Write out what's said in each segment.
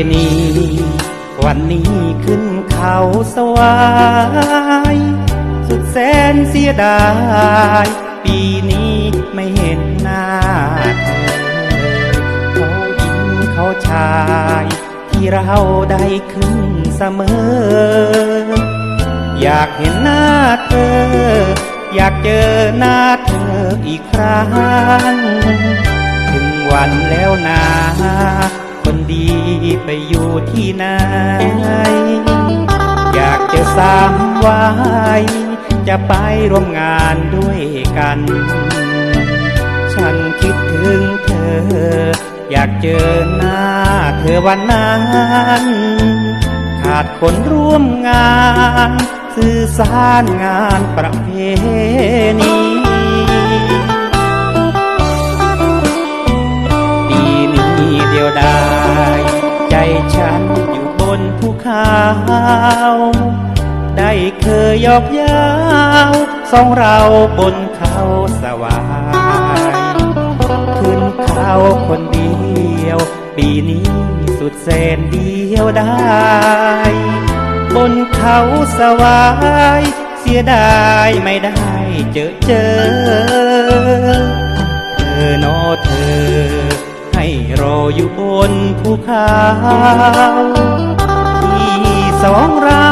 วันนี้ขึ้นเขาสวาย สุดแสนเสียดาย ปีนี้ไม่เห็นหน้าเธอเขาหญิงเขาชาย ที่เราได้ขึ้นเสมอ อยากเห็นหน้าเธอ อยากเจอหน้าเธออีกครั้ง ถึงวันแล้วนา ดีไปอยู่ที่ไหน อยากจะสามวายจะไปร่วมงานด้วยกัน ฉันคิดถึงเธอ อยากเจอหน้าเธอวันนั้น ขาดคนร่วมงาน สื่อสารงานประเพณีปีนี้เดียวดา ฉันอยู่บนภูเขาได้เคยยอกยาวสองเราบนเขาสวายขึ้นเขาคนเดียว ปีนี้สุดแสนเดียวได้ บนเขาสวาย เสียดายไม่ได้เจอเจอ เธอโนอเธอ อยู่บนภูเขาที่สองเรา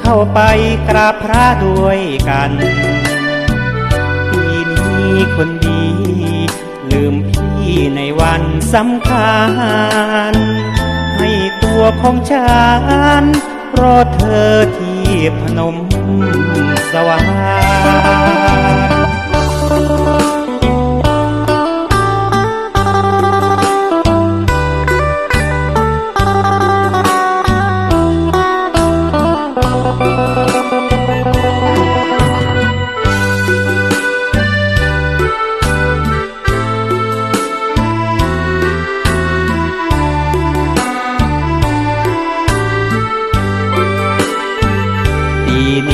เข้าไปกราบพระด้วยกันปีนี้คนดี ลืมพี่ในวันสำคัญ ให้ตัวของฉันรอเธอที่พนมสวรรค์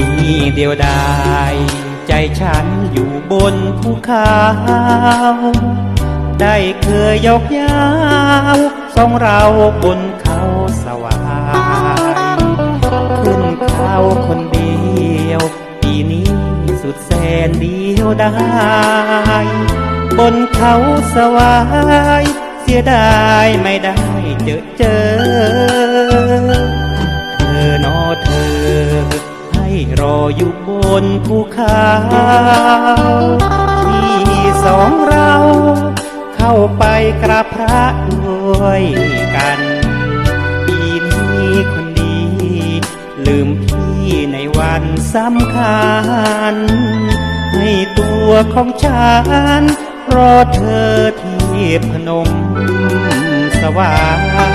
ี้เดียวดาย ใจฉันอยู่บนภูเขาได้เคยยกยาวสองเราบนเขาสวายขึ้นเขาคนเดียว ปีนี้สุดแสนเดียวดายบนเขาสวาย เสียดายไม่ได้เจอเจอ อยู่บนภูเขาที่สองเรา เข้าไปกราบพระด้วยกันปีนี้คนดี ลืมพี่ในวันสำคัญ ให้ตัวของฉันรอเธอที่พนมสวรรค์